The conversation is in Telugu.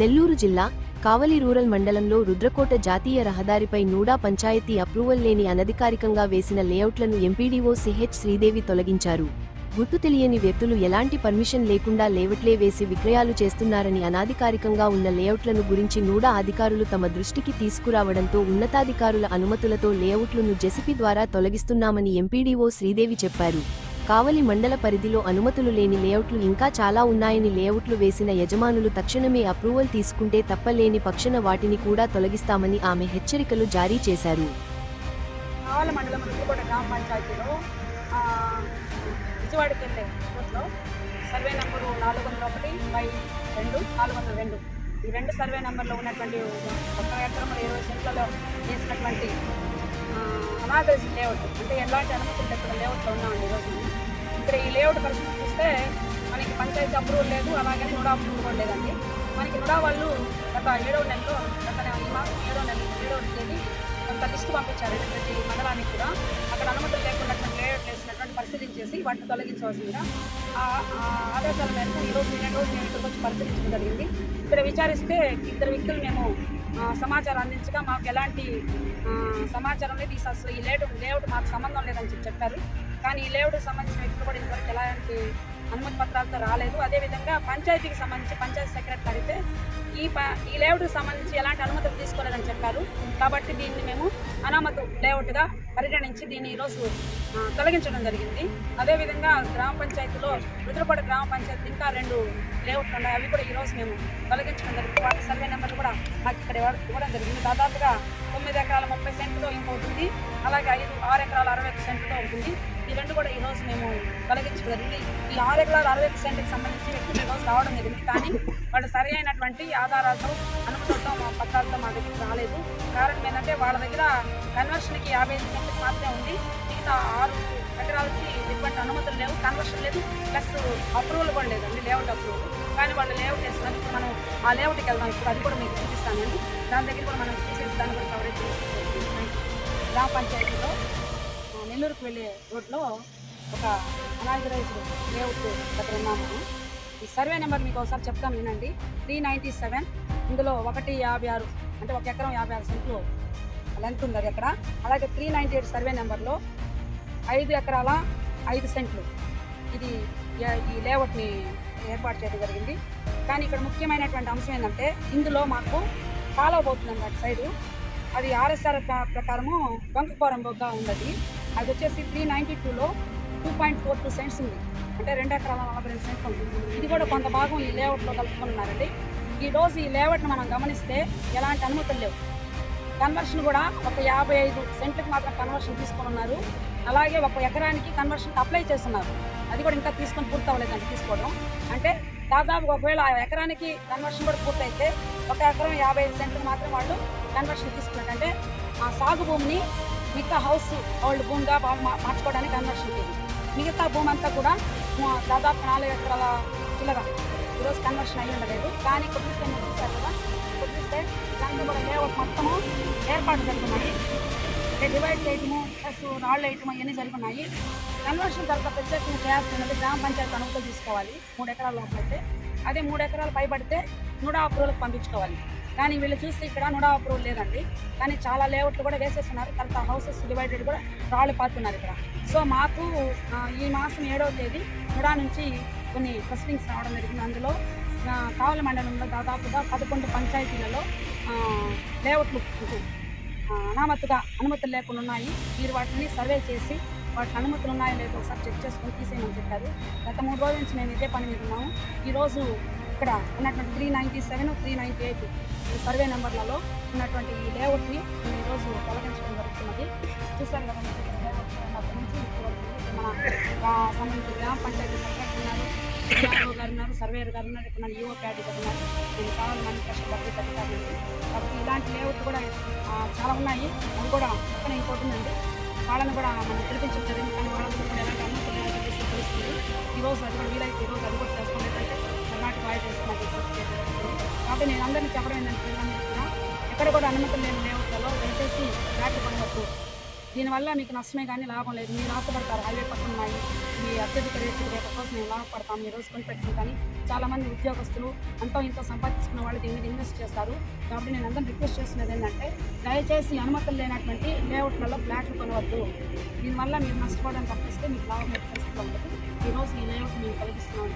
నెల్లూరు జిల్లా కావలి రూరల్ మండలంలో రుద్రకోట జాతీయ రహదారిపై నూడా పంచాయతీ అప్రూవల్ లేని అనధికారికంగా వేసిన లేఅవుట్లను ఎంపీడీఓ సిహెచ్ శ్రీదేవి తొలగించారు. గుర్తు తెలియని వ్యక్తులు ఎలాంటి పర్మిషన్ లేకుండా లేఅవుట్లే వేసి విక్రయాలు చేస్తున్నారని అనాధికారికంగా ఉన్న లేఅవుట్లను గురించి నూడా అధికారులు తమ దృష్టికి తీసుకురావడంతో ఉన్నతాధికారుల అనుమతులతో లేఅవుట్లను జెసిపి ద్వారా తొలగిస్తున్నామని ఎంపీడీఓ శ్రీదేవి చెప్పారు. కావలి మండల పరిధిలో అనుమతులు లేని లేఅవుట్లు ఇంకా చాలా ఉన్నాయని లేఅవుట్లు వేసిన యజమానులు తక్షణమే అప్రూవల్ తీసుకుంటే తప్పలేని పక్షన వాటిని కూడా తొలగిస్తామని ఆమె హెచ్చరికలు జారీ చేశారు. కావాల మండలం గ్రామ పంచాయతీలో విజయవాడకి వెళ్ళే రూట్లో సర్వే నెంబరు నాలుగు వందల ఒకటి బై రెండు నాలుగు వందల రెండు. ఈ రెండు సర్వే నెంబర్లో ఉన్నటువంటి ఒక ఎకరం ఇరవై సెంట్లలో చేసినటువంటి అనాథరిసి లేఅవుట్ అంటే ఎలాంటి అనుమతులు ఇక్కడ లేఅవుట్లో ఉన్నామండి ఈరోజు ఇక్కడ ఈ లేఅవుట్ పరిస్థితి చూస్తే మనకి పంచాయతీ అప్రూవల్ లేదు అలాగే నుడా అప్రూవల్ కూడా లేదండి. మనకి నుడా వాళ్ళు గత ఏడవ నెలలో గత ఈ మాసం ఏడవ నెల ఏడవ తేదీ కొంత లిస్టు పంపించారు ప్రతి మండలానికి కూడా. అక్కడ అనుమతులు లేకుండా లేఅవుట్ వేసినటువంటి పరిశీలించేసి వాటిని తొలగించవలసిందిగా ఆ ఆదేశాల మేరకు ఈరోజు నిన్న రోజు నేను ఇక్కడికి వచ్చి పరిశీలించడం జరిగింది. ఇక్కడ విచారిస్తే ఇద్దరు వ్యక్తులు మేము సమాచారం అందించగా మాకు ఎలాంటి సమాచారం లేదు. ఈ అసలు ఈ లేఅవుట్ లేఅవుట్ మాకు సంబంధం లేదని చెప్పి చెప్పారు. కానీ ఈ లేఅవుట్కి సంబంధించిన వ్యక్తులు కూడా ఇంతవరకు ఎలాంటి అనుమతి పత్రాలతో రాలేదు. అదేవిధంగా పంచాయతీకి సంబంధించి పంచాయతీ సెక్రటరీ అడిగితే ఈ ప ఈ లేఅవుట్కి సంబంధించి ఎలాంటి అనుమతులు తీసుకోలేదని చెప్పారు. కాబట్టి దీన్ని మేము అనామతు లేఅవుట్గా పరిగణించి దీన్ని ఈరోజు తొలగించడం జరిగింది. అదేవిధంగా గ్రామ పంచాయతీలో రుద్రపడ గ్రామ పంచాయతీ ఇంకా రెండు లేఅవుట్లు ఉన్నాయి. అవి కూడా ఈరోజు మేము తొలగించడం జరిగింది. వాటి సర్వే నెంబర్లు కూడా మాకు ఇక్కడ ఇవ్వడం ఇవ్వడం జరిగింది. దాదాపుగా తొమ్మిది ఎకరాల ముప్పై సెంట్లో ఇంకొకటి అలాగే ఐదు ఆరు ఎకరాల అరవై ఒక సెంటుతో ఉంటుంది. ఈ రెండు కూడా ఈరోజు మేము తొలగించడం ఈ ఆరు ఎకరాల అరవై ఒక సెంట్కి సంబంధించి వ్యక్తులు ఈరోజు రావడం జరిగింది. కానీ వాళ్ళు సరి అయినటువంటి ఆధారాలతో అనుమతులతో మా పత్రాలతో మా దగ్గరికి రాలేదు. కారణం ఏంటంటే వాళ్ళ దగ్గర కన్వర్షన్కి యాభై ఐదు సెంట్లకు మాత్రమే ఉంది. మిగతా ఆరు ఎకరాలకి ఎటువంటి అనుమతులు లేవు. కన్వర్షన్ లేదు. ప్లస్ అప్రూవల్ కూడా లేదండి లేఅవుట్ అప్రూవల్. కానీ వాళ్ళు లేఅవుట్ వేస్తున్నారు ఇప్పుడు మనం ఆ లేఅవుట్కి వెళ్దాం. ఇప్పుడు అది కూడా మీకు చూపిస్తానండి. దాని దగ్గర కూడా మనం తీసేసి దాన్ని కూడా కవరేజ్ చేసుకుంటాం గ్రామ పంచాయతీలో నెల్లూరుకు వెళ్ళే రోడ్లో ఒక అనాథరైజ్డ్ లేఅవుట్ దగ్గర ఉన్నాము ఈ సర్వే నెంబర్ మీకు ఒకసారి చెప్తాను వినండి. త్రీ నైంటీ సెవెన్ ఇందులో ఒకటి యాభై ఆరు అంటే ఒక ఎకరం యాభై ఆరు సెంట్లు లెంత్ ఉంది అది అక్కడ. అలాగే త్రీ నైంటీ ఎయిట్ సర్వే నెంబర్లో ఐదు ఎకరాల ఐదు సెంట్లు ఇది ఈ- ఈ లేఅవుట్ని ఏర్పాటు చేయడం జరిగింది. కానీ ఇక్కడ ముఖ్యమైనటువంటి అంశం ఏంటంటే ఇందులో మాకు ఫాలో పోతుందండి అటు సైడు అది ఆర్ఎస్ఆర్ ప్రకారము బంకపురం బొగ్గా ఉన్నది. అది వచ్చేసి త్రీ నైంటీ టూలో two point four two cents ఉంది. అంటే రెండు ఎకరాల నలభై రెండు సెంట్లు ఉంటుంది. ఇది కూడా కొంత భాగం ఈ లేఅవుట్లో కలుపుకున్నారండి. ఈ రోజు ఈ లేఅవుట్ను మనం గమనిస్తే ఎలాంటి అనుమతులు లేవు. కన్వర్షన్ కూడా ఒక యాభై ఐదు సెంట్లకు మాత్రం కన్వర్షన్ తీసుకొని ఉన్నారు. అలాగే ఒక ఎకరానికి కన్వర్షన్కి అప్లై చేస్తున్నారు. అది కూడా ఇంకా తీసుకొని పూర్తి అవ్వలేదండి తీసుకోవడం. అంటే దాదాపు ఒకవేళ ఆ ఎకరానికి కన్వర్షన్ కూడా పూర్తయితే ఒక ఎకరం యాభై ఐదు సెంట్లు మాత్రం వాళ్ళు కన్వర్షన్ తీసుకున్నారు అంటే ఆ సాగు భూమిని మిగతా హౌస్ ఓల్డ్ భూమిగా మార్చుకోవడానికి కన్వర్షన్ ఇది మిగతా భూమి అంతా కూడా దాదాపు నాలుగు ఎకరాల చిల్లర ఈరోజు కన్వర్షన్ అయ్యి ఉండలేదు. కానీ కుదిరిస్తే మీరు చూసారు కదా కుదిరిస్తే దాంట్లో కూడా లేఅవుట్ మొత్తము ఏర్పాటు జరుగుతున్నాయి. డివైడ్ చేయటము ప్లస్ రాళ్ళు వేయటము అవన్నీ జరుగుతున్నాయి కన్వర్షన్ తర్వాత ప్రత్యేకంగా చేయాల్సినది గ్రామ పంచాయతీ అనుమతులు తీసుకోవాలి. మూడు ఎకరాల లోపల అయితే. అదే మూడు ఎకరాలు పైబడితే నూడా అప్రూవల్కి పంపించుకోవాలి. కానీ వీళ్ళు చూస్తే ఇక్కడ నూడా అప్రూవల్ లేదండి. కానీ చాలా లేఅవుట్లు కూడా వేసేస్తున్నారు. తర్వాత హౌసెస్ డివైడెడ్ కూడా రాళ్ళు పాతున్నారు ఇక్కడ. సో మాకు ఈ మాసం ఏడవ తేదీ నూడా నుంచి కొన్ని ప్రొసీడింగ్స్ రావడం జరిగింది. అందులో ఆ, కావలి మండలంలో దాదాపుగా పదకొండు పంచాయతీలలో లేఅవుట్లు అనామతుగా అనుమతులు లేకుండా ఉన్నాయి. మీరు వాటిని సర్వే చేసి వాటికి అనుమతులు ఉన్నాయో లేదో ఒకసారి చెక్ చేసుకొని తీసేయమని చెప్పారు. గత మూడు రోజుల నుంచి మేము ఇదే పని మీద ఉన్నాము. ఈరోజు ఇక్కడ ఉన్నటువంటి three ninety seven three ninety eight survey నెంబర్లలో ఉన్నటువంటి ఈ లేఅవుట్ని మేము ఈరోజు తొలగించడం జరుగుతున్నది. చూసాం కదా లేఅవుట్ నుంచి మన సంబంధించి సంబంధించిన గ్రామ పంచాయతీ సెక్రటరీ ఉన్నారు. డిఆర్ఓ గారు ఉన్నారు సర్వేయర్ గారు ఉన్నారు ఇప్పుడు నన్ను యువ ప్యాడీ గారు ఉన్నారు. నేను కావాలి మనీ కష్టపడి పెడతాను కాబట్టి ఇలాంటి లేఅవుట్ కూడా చాలా ఉన్నాయి. అవి కూడా పక్కన ఇంకోటి ఉందండి. వాళ్ళని కూడా మనం పిలిపించడం జరిగింది. కానీ వాళ్ళని కూడా ఎలాంటి అనుమతులు లేదని చెప్పేసి తెలుస్తుంది. ఈ రోజు అది కూడా వీలైతే ఈ రోజు అది కూడా చేసుకున్నట్టయితే కర్ణాటక వాయిస్ వేసుకున్నట్టు కాబట్టి నేను అందరినీ చెప్పడం ఏంటంటే పిల్లలందరికీ ఎక్కడ కూడా అనుమతులు లేని లేఅవుట్లలో దయచేసి ఫ్లాట్లు కొనవద్దు దీనివల్ల మీకు నష్టమే కానీ లాభం లేదు. మీరు ఆశపడతారు. హైవే పక్కన ఉన్నాయి. మీ అత్యధిక రేట్లు రేట్ల కోసం మేము లాభపడతాం. మీరు రోజు కొని కానీ చాలామంది ఉద్యోగస్తులు అంతో ఇంతో సంపాదించుకున్న వాళ్ళు దీని మీద ఇన్వెస్ట్ చేస్తారు. కాబట్టి నేను అందరం రిక్వెస్ట్ చేస్తున్నది ఏంటంటే దయచేసి అనుమతులు లేనటువంటి లేఅవుట్లలో ఫ్లాట్లు కొనవద్దు. దీనివల్ల మీరు నష్టపోవడం తప్పిస్తే మీకు లాభం ఎట్టి పరిస్థితిలో ఉంటుంది ఈరోజు ఈ లేఅవుట్ మేము కలిగిస్తున్నాం